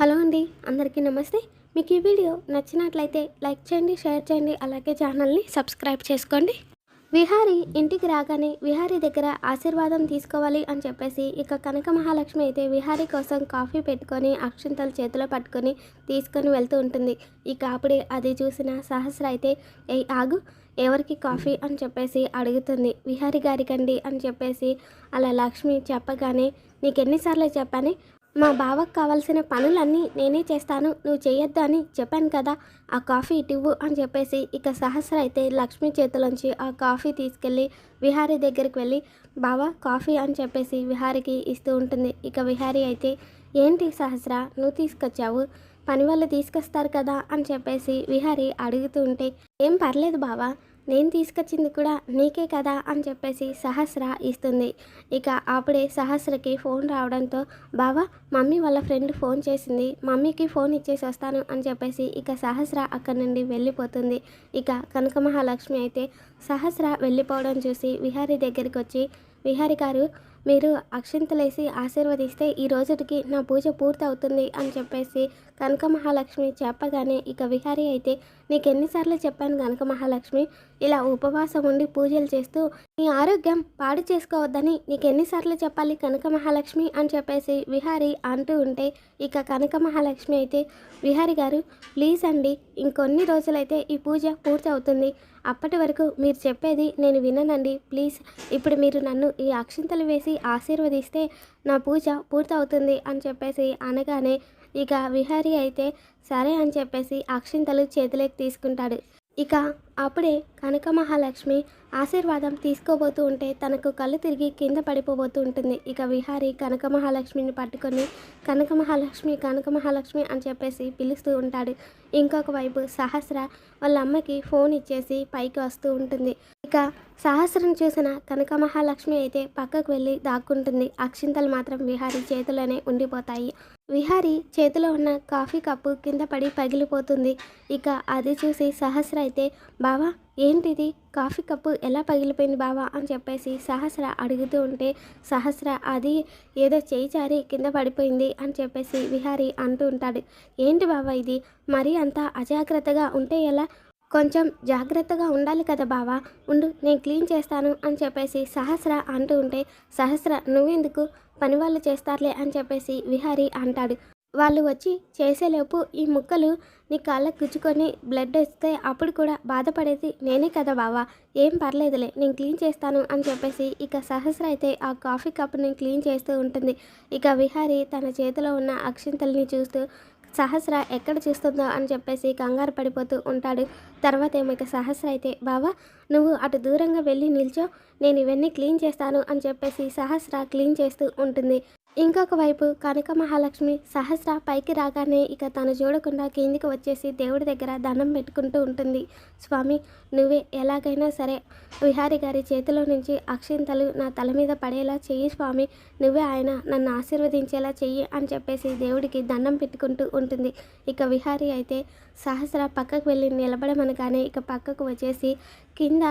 Hello అండి అందరికీ నమస్తే. మీకు ఈ వీడియో నచ్చినట్లయితే లైక్ చేయండి షేర్ చేయండి అలాగే ఛానల్ని సబ్స్క్రైబ్ చేసుకోండి. విహారి ఇంటికి రాగానే విహారి దగ్గర ఆశీర్వాదం తీసుకోవాలి అని చెప్పేసి ఇక కనక మహాలక్ష్మి అయితే విహారి కోసం కాఫీ పెట్టుకొని అక్షింతలు చేతిలో పట్టుకొని తీసుకొని వెళ్తూ ఉంటుంది. ఇక అప్పుడే అది చూసిన సహస్ర అయితే ఏ ఆగు ఎవరికి కాఫీ? అని చెప్పేసి అడుగుతుంది. విహారి గారికండి అని చెప్పేసి అలా లక్ష్మి చెప్పగానే నీకు ఎన్నిసార్లు చెప్పాను మా బావకు కావాల్సిన పనులన్నీ నేనే చేస్తాను నువ్వు చేయొద్దు అని చెప్పాను కదా ఆ కాఫీ ఇటివ్వు అని చెప్పేసి ఇక సహస్ర అయితే లక్ష్మి చేతిలోంచి ఆ కాఫీ తీసుకెళ్ళి విహారీ దగ్గరికి వెళ్ళి బావా కాఫీ అని చెప్పేసి విహారికి ఇస్తూ ఉంటుంది. ఇక విహారీ అయితే ఏంటి సహస్ర నువ్వు తీసుకొచ్చావు? పని వాళ్ళు తీసుకొస్తారు కదా అని చెప్పేసి విహారీ అడుగుతూ ఉంటే ఏం పర్లేదు బావా నేను తీసుకొచ్చింది కూడా నీకే కదా అని చెప్పేసి సహస్ర ఇస్తుంది. ఇక అప్పుడే సహస్రకి ఫోన్ రావడంతో బావా మమ్మీ వాళ్ళ ఫ్రెండ్ ఫోన్ చేసింది. మమ్మీకి ఫోన్ ఇచ్చేసి వస్తాను అని చెప్పేసి ఇక సహస్ర అక్కడి నుండి వెళ్ళిపోతుంది. ఇక కనక మహాలక్ష్మి అయితే సహస్ర వెళ్ళిపోవడం చూసి విహారీ దగ్గరికి వచ్చి విహారి గారు మీరు అక్షింతలేసి ఆశీర్వదిస్తే ఈ రోజుకి నా పూజ పూర్తవుతుంది అని చెప్పేసి కనక మహాలక్ష్మి చెప్పగానే ఇక విహారీ అయితే నీకు ఎన్నిసార్లు చెప్పాను కనక మహాలక్ష్మి ఇలా ఉపవాసం ఉండి పూజలు చేస్తూ నీ ఆరోగ్యం పాడు చేసుకోవద్దని నీకు ఎన్నిసార్లు చెప్పాలి కనక మహాలక్ష్మి అని చెప్పేసి విహారి అంటూ ఉంటే ఇక కనక మహాలక్ష్మి అయితే విహారి గారు ప్లీజ్ అండి ఇంకొన్ని రోజులైతే ఈ పూజ పూర్తి అవుతుంది అప్పటి వరకు మీరు చెప్పేది నేను విననండి. ప్లీజ్ ఇప్పుడు మీరు నన్ను ఈ అక్షింతలు వేసి ఆశీర్వదిస్తే నా పూజ పూర్తవుతుంది అని చెప్పేసి అనగానే ఇక విహారీ అయితే సరే అని చెప్పేసి అక్షింతలు చేతిలోకి తీసుకుంటాడు. ఇక అప్పుడే కనక మహాలక్ష్మి ఆశీర్వాదం తీసుకోబోతూ ఉంటే తనకు కళ్ళు తిరిగి కింద పడిపోబోతూ ఉంటుంది. ఇక విహారి కనక మహాలక్ష్మిని పట్టుకొని కనక మహాలక్ష్మి కనక మహాలక్ష్మి అని చెప్పేసి పిలుస్తూ ఉంటాడు. ఇంకొక వైపు సహస్ర వాళ్ళ అమ్మకి ఫోన్ ఇచ్చేసి పైకి వస్తూ ఉంటుంది. ఇక సహస్రం చూసిన కనక మహాలక్ష్మి అయితే పక్కకు వెళ్ళి దాక్కుంటుంది. అక్షింతలు మాత్రం విహారీ చేతిలోనే ఉండిపోతాయి. విహారీ చేతిలో ఉన్న కాఫీ కప్పు కింద పడి పగిలిపోతుంది. ఇక అది చూసి సహస్ర అయితే బావా ఏంటిది? కాఫీ కప్పు ఎలా పగిలిపోయింది బావా? అని చెప్పేసి సహస్ర అడుగుతూ ఉంటే సహస్ర అది ఏదో చేయి చారి కింద పడిపోయింది అని చెప్పేసి విహారీ అంటూ ఉంటాడు. ఏంటి బావా ఇది? మరీ అంత అజాగ్రత్తగా ఉంటే ఎలా? కొంచెం జాగ్రత్తగా ఉండాలి కదా బావా. ఉండు నేను క్లీన్ చేస్తాను అని చెప్పేసి సహస్ర అంటూ ఉంటే సహస్ర నువ్వెందుకు పని వాళ్ళు చేస్తారులే అని చెప్పేసి విహారి అంటాడు. వాళ్ళు వచ్చి చేసేలోపు ఈ ముక్కలు నీ కాళ్ళకు గుచ్చుకొని బ్లడ్ వస్తే అప్పుడు కూడా బాధపడేది నేనే కదా బావా. ఏం పర్లేదులే నేను క్లీన్ చేస్తాను అని చెప్పేసి ఇక సహస్ర అయితే ఆ కాఫీ కప్ని క్లీన్ చేస్తూ ఉంటుంది. ఇక విహారి తన చేతిలో ఉన్న అక్షింతల్ని చూస్తూ సహస్ర ఎక్కడ చూస్తుందో అని చెప్పేసి కంగారు పడిపోతూ ఉంటాడు. తర్వాత ఏమో ఇక సహస్ర అయితే బావా నువ్వు అటు దూరంగా వెళ్ళి నిల్చో నేను ఇవన్నీ క్లీన్ చేస్తాను అని చెప్పేసి సహస్ర క్లీన్ చేస్తూ ఉంటుంది. ఇంకొక వైపు కనక మహాలక్ష్మి సహస్ర పైకి రాగానే ఇక తను చూడకుండా కిందికి వచ్చేసి దేవుడి దగ్గర దండం పెట్టుకుంటూ ఉంటుంది. స్వామి నువ్వే ఎలాగైనా సరే విహారి గారి చేతిలో నుంచి అక్షింతలు నా తల మీద పడేలా చెయ్యి స్వామి నువ్వే ఆయన నన్ను ఆశీర్వదించేలా చెయ్యి అని చెప్పేసి దేవుడికి దండం పెట్టుకుంటూ ఉంటుంది. ఇక విహారి అయితే సహస్ర పక్కకు వెళ్ళి నిలబడమనగానే ఇక పక్కకు వచ్చేసి కింద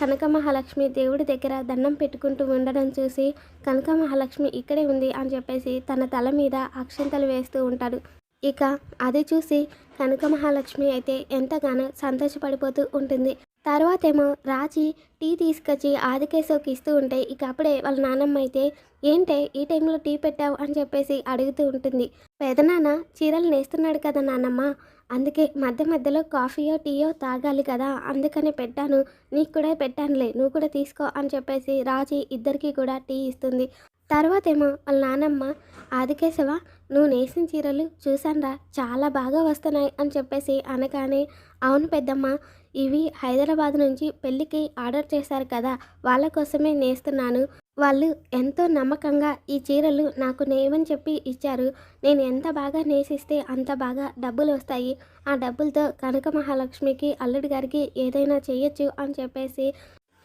కనక మహాలక్ష్మి దేవుడి దగ్గర దండం పెట్టుకుంటూ ఉండడం చూసి కనక మహాలక్ష్మి ఇక్కడే ఉంది అని చెప్పేసి తన తల మీద అక్షంతలు వేస్తూ ఉంటాడు. ఇక అది చూసి కనక మహాలక్ష్మి అయితే ఎంతగానో సంతోషపడిపోతూ ఉంటుంది. తర్వాతేమో రాజీ టీ తీసుకొచ్చి ఆదికేశవ్కి ఇస్తూ ఉంటే ఇక అప్పుడే వాళ్ళ నాన్నమ్మ అయితే ఏంటే ఈ టైంలో టీ పెట్టావు? అని చెప్పేసి అడుగుతూ ఉంటుంది. పెదనాన్న చీరలు నేస్తున్నాడు కదా నాన్నమ్మ అందుకే మధ్య మధ్యలో కాఫీయో టీయో తాగాలి కదా అందుకనే పెట్టాను. నీకు కూడా పెట్టానులే నువ్వు కూడా తీసుకో అని చెప్పేసి రాజీ ఇద్దరికీ కూడా టీ ఇస్తుంది. తర్వాతేమో వాళ్ళ నానమ్మ ఆదికేశవ నువ్వు నేసిన చీరలు చూసాన్రా చాలా బాగా వస్తున్నాయి అని చెప్పేసి అనగానే అవును పెద్దమ్మ ఇవి హైదరాబాద్ నుంచి పెళ్ళికి ఆర్డర్ చేశారు కదా వాళ్ళ కోసమే నేస్తున్నాను. వాళ్ళు ఎంతో నమ్మకంగా ఈ చీరలు నాకు నేయమని చెప్పి ఇచ్చారు. నేను ఎంత బాగా నేసిస్తే అంత బాగా డబ్బులు వస్తాయి. ఆ డబ్బులతో కనక మహాలక్ష్మికి అల్లుడి గారికి ఏదైనా చేయొచ్చు అని చెప్పేసి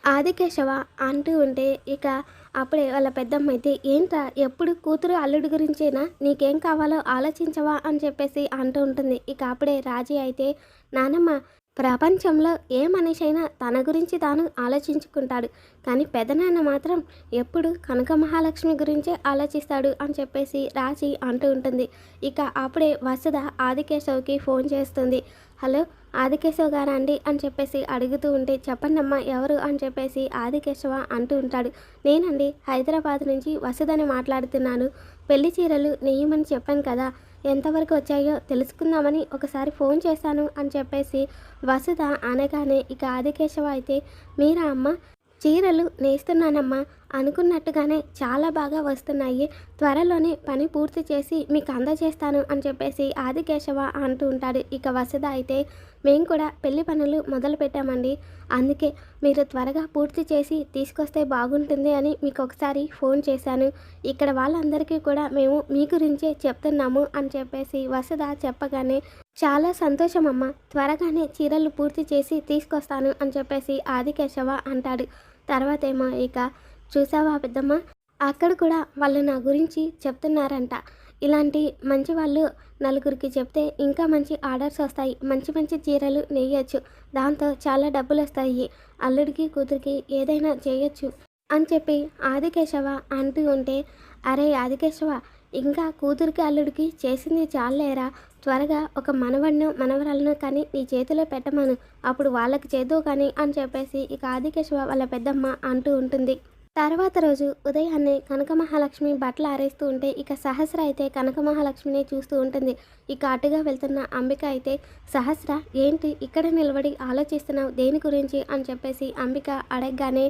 ఆదికేశవ అంటూ ఉంటే ఇక అప్పుడే వాళ్ళ పెద్దమ్మ అయితే ఏంట్రా ఎప్పుడు కూతురు అల్లుడి గురించేనా? నీకేం కావాలో ఆలోచించవా? అని చెప్పేసి అంటూ ఉంటుంది. ఇక అప్పుడే రాజీ అయితే నానమ్మ ప్రపంచంలో ఏ మనిషి అయినా తన గురించి తాను ఆలోచించుకుంటాడు. కానీ పెదనాన్న మాత్రం ఎప్పుడు కనక మహాలక్ష్మి గురించే ఆలోచిస్తాడు అని చెప్పేసి రాజీ అంటూ ఉంటుంది. ఇక అప్పుడే వసుధ ఆదికేశవ్కి ఫోన్ చేస్తుంది. హలో ఆదికేశవ్ గారా అండి? అని చెప్పేసి అడుగుతూ ఉంటే చెప్పండి అమ్మా ఎవరు? అని చెప్పేసి ఆదికేశవ అంటూ ఉంటాడు. నేనండి హైదరాబాద్ నుంచి వసుధని మాట్లాడుతున్నాను. పెళ్ళి చీరలు నెయ్యమని చెప్పాను కదా ఎంతవరకు వచ్చాయో తెలుసుకుందామని ఒకసారి ఫోన్ చేశాను అని చెప్పేసి వసుధ అనగానే ఇక ఆదికేశవ అయితే మీరా అమ్మ? చీరలు నేస్తున్నానమ్మా. అనుకున్నట్టుగానే చాలా బాగా వస్తున్నాయి. త్వరలోనే పని పూర్తి చేసి మీకు అందజేస్తాను అని చెప్పేసి ఆదికేశవ అంటూ ఉంటాడు. ఇక వసుధ అయితే మేము కూడా పెళ్ళి పనులు మొదలు పెట్టామండి. అందుకే మీరు త్వరగా పూర్తి చేసి తీసుకొస్తే బాగుంటుంది అని మీకు ఒకసారి ఫోన్ చేశాను. ఇక్కడ వాళ్ళందరికీ కూడా మేము మీ గురించే చెప్తున్నాము అని చెప్పేసి వసుధ చెప్పగానే చాలా సంతోషం అమ్మ. త్వరగానే చీరలు పూర్తి చేసి తీసుకొస్తాను అని చెప్పేసి ఆదికేశవ అంటాడు. తర్వాత ఏమో ఇక చూసావా పెద్దమ్మ? అక్కడ కూడా వాళ్ళు నా గురించి చెప్తున్నారంట. ఇలాంటి మంచి వాళ్ళు నలుగురికి చెప్తే ఇంకా మంచి ఆర్డర్స్ వస్తాయి. మంచి మంచి చీరలు నెయ్యొచ్చు దాంతో చాలా డబ్బులు వస్తాయి అల్లుడికి కూతురికి ఏదైనా చేయొచ్చు అని చెప్పి ఆదికేశవ అంటూ ఉంటే అరే ఆదికేశవ ఇంకా కూతురికి అల్లుడికి చేసింది చాలేరా త్వరగా ఒక మనవడిను మనవరాలను కానీ నీ చేతిలో పెట్టమను. అప్పుడు వాళ్ళకి చేదు కానీ అని చెప్పేసి ఇక ఆదికేశవ వాళ్ళ పెద్దమ్మ అంటూ ఉంటుంది. తర్వాత రోజు ఉదయాన్నే కనక మహాలక్ష్మి బట్టలు ఆరేస్తూ ఉంటే ఇక సహస్ర అయితే కనక మహాలక్ష్మిని చూస్తూ ఉంటుంది. ఇక అటుగా వెళ్తున్న అంబిక అయితే సహస్ర ఏంటి ఇక్కడ నిలబడి ఆలోచిస్తున్నావు? దేని గురించి? అని చెప్పేసి అంబిక అడగగానే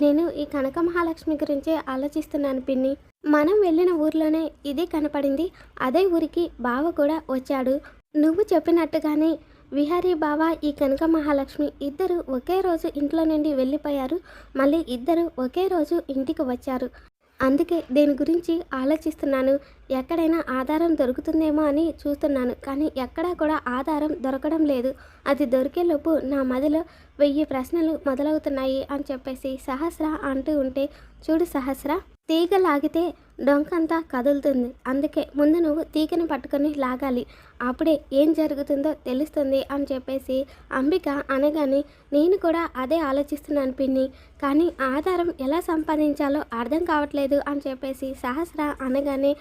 నేను ఈ కనక మహాలక్ష్మి గురించే ఆలోచిస్తున్నాను పిన్ని. మనం వెళ్ళిన ఊర్లోనే ఇదే కనపడింది. అదే ఊరికి బావ కూడా వచ్చాడు. నువ్వు చెప్పినట్టుగానే విహారీ బావ ఈ కనక మహాలక్ష్మి ఇద్దరు ఒకే రోజు ఇంట్లో నుండి వెళ్ళిపోయారు. మళ్ళీ ఇద్దరు ఒకే రోజు ఇంటికి వచ్చారు. అందుకే దీని గురించి ఆలోచిస్తున్నాను. ఎక్కడైనా ఆధారం దొరుకుతుందేమో అని చూస్తున్నాను. కానీ ఎక్కడా కూడా ఆధారం దొరకడం లేదు. అది దొరికేలోపు నా మదిలో వెయ్యి ప్రశ్నలు మొదలవుతున్నాయి అని చెప్పేసి సహస్ర అంటూ ఉంటే చూడు సహస్ర తీగ లాగితే డొంకంతా కదులుతుంది. అందుకే ముందు నువ్వు తీగని పట్టుకొని లాగాలి. అప్పుడే ఏం జరుగుతుందో తెలుస్తుంది అని చెప్పేసి అంబిక అనగానే నేను కూడా అదే ఆలోచిస్తున్నాను పిన్ని. కానీ ఆధారం ఎలా సంపాదించాలో అర్థం కావట్లేదు అని చెప్పేసి సహస్ర అనగానే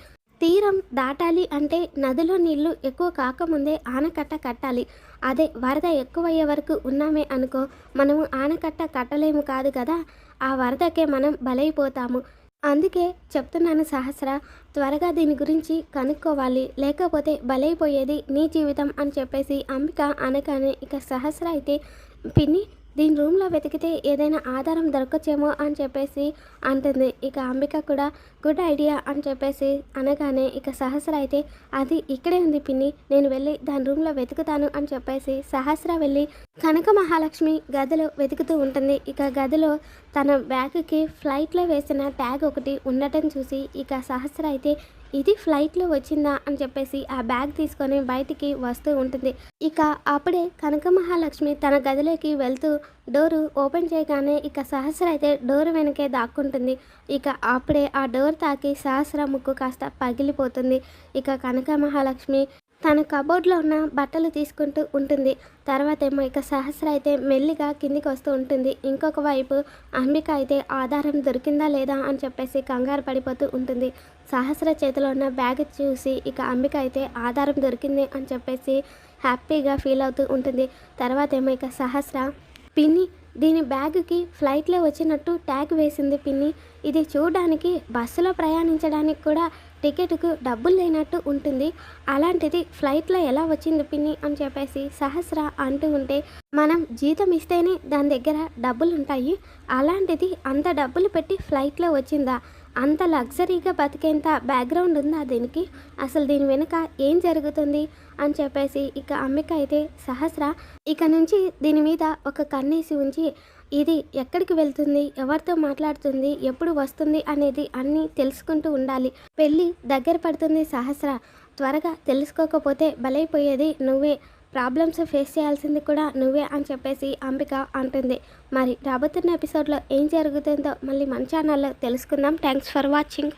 తీరం దాటాలి అంటే నదిలో నీళ్ళు ఎక్కువ కాకముందే ఆనకట్ట కట్టాలి. అదే వరద ఎక్కువయ్యే వరకు ఉన్నామే అనుకో మనము ఆనకట్ట కట్టలేము కాదు కదా? ఆ వరదకే మనం బలైపోతాము. అందుకే చెప్తున్నాను సహస్ర త్వరగా దీని గురించి కనుక్కోవాలి. లేకపోతే బలైపోయేది నీ జీవితం అని చెప్పేసి అంబిక అనగానే ఇక సహస్ర అయితే పిన్ని దీని రూమ్లో వెతికితే ఏదైనా ఆధారం దొరకచ్చేమో అని చెప్పేసి అంటుంది. ఇక అంబిక కూడా గుడ్ ఐడియా అని చెప్పేసి అనగానే ఇక సహస్ర అయితే అది ఇక్కడే ఉంది పిన్ని నేను వెళ్ళి దాని రూమ్లో వెతుకుతాను అని చెప్పేసి సహస్ర వెళ్ళి కనక మహాలక్ష్మి గదిలో వెతుకుతూ ఉంటుంది. ఇక గదిలో తన బ్యాగ్కి ఫ్లైట్లో వేసిన ట్యాగ్ ఒకటి ఉండటం చూసి ఇక సహస్ర అయితే ఇది ఫ్లైట్లో వచ్చిందా అని చెప్పేసి ఆ బ్యాగ్ తీసుకొని బయటికి వస్తూ ఉంటుంది. ఇక అప్పుడే కనక మహాలక్ష్మి తన గదిలోకి వెళ్తూ డోరు ఓపెన్ చేయగానే ఇక సహస్ర అయితే డోర్ వెనకే దాక్కుంటుంది. ఇక అప్పుడే ఆ డోర్ తాకి సహస్ర ముక్కు కాస్త పగిలిపోతుంది. ఇక కనక మహాలక్ష్మి తన కబోర్డ్లో ఉన్న బట్టలు తీసుకుంటూ ఉంటుంది. తర్వాత ఏమో ఇక సహస్ర అయితే మెల్లిగా కిందికి వస్తూ ఉంటుంది. ఇంకొక వైపు అంబిక అయితే ఆధారం దొరికిందా లేదా అని చెప్పేసి కంగారు పడిపోతూ ఉంటుంది. సహస్ర చేతిలో ఉన్న బ్యాగ్ చూసి ఇక అంబిక అయితే ఆధారం దొరికింది అని చెప్పేసి హ్యాపీగా ఫీల్ అవుతూ ఉంటుంది. తర్వాత ఏమో ఇక సహస్ర పిన్ని దీని బ్యాగుకి ఫ్లైట్లో వచ్చినట్టు ట్యాగ్ వేసింది పిన్ని. ఇది చూడడానికి బస్సులో ప్రయాణించడానికి కూడా టికెట్కు డబ్బులు లేనట్టు ఉంటుంది. అలాంటిది ఫ్లైట్లో ఎలా వచ్చింది పిన్ని అని చెప్పేసి సహస్ర అంటూ ఉంటే మనం జీతం ఇస్తేనే దాని దగ్గర డబ్బులు ఉంటాయి అలాంటిది అంత డబ్బులు పెట్టి ఫ్లైట్లో వచ్చిందా? అంత లగ్జరీగా బతికేంత బ్యాక్గ్రౌండ్ ఉందా దీనికి? అసలు దీని వెనుక ఏం జరుగుతుంది? అని చెప్పేసి ఇక అమ్మిక అయితే సహస్ర ఇక నుంచి దీని మీద ఒక కన్నేసి ఉంచి ఇది ఎక్కడికి వెళ్తుంది? ఎవరితో మాట్లాడుతుంది? ఎప్పుడు వస్తుంది? అనేది అన్నీ తెలుసుకుంటూ ఉండాలి. పెళ్ళి దగ్గర పడుతుంది సహస్ర. త్వరగా తెలుసుకోకపోతే బలైపోయేది నువ్వే. ప్రాబ్లమ్స్ ఫేస్ చేయాల్సింది కూడా నువ్వే అని చెప్పేసి అంబిక అంటుంది. మరి రాబోతున్న ఎపిసోడ్లో ఏం జరుగుతుందో మళ్ళీ మన ఛానల్లో తెలుసుకుందాం. Thanks for watching.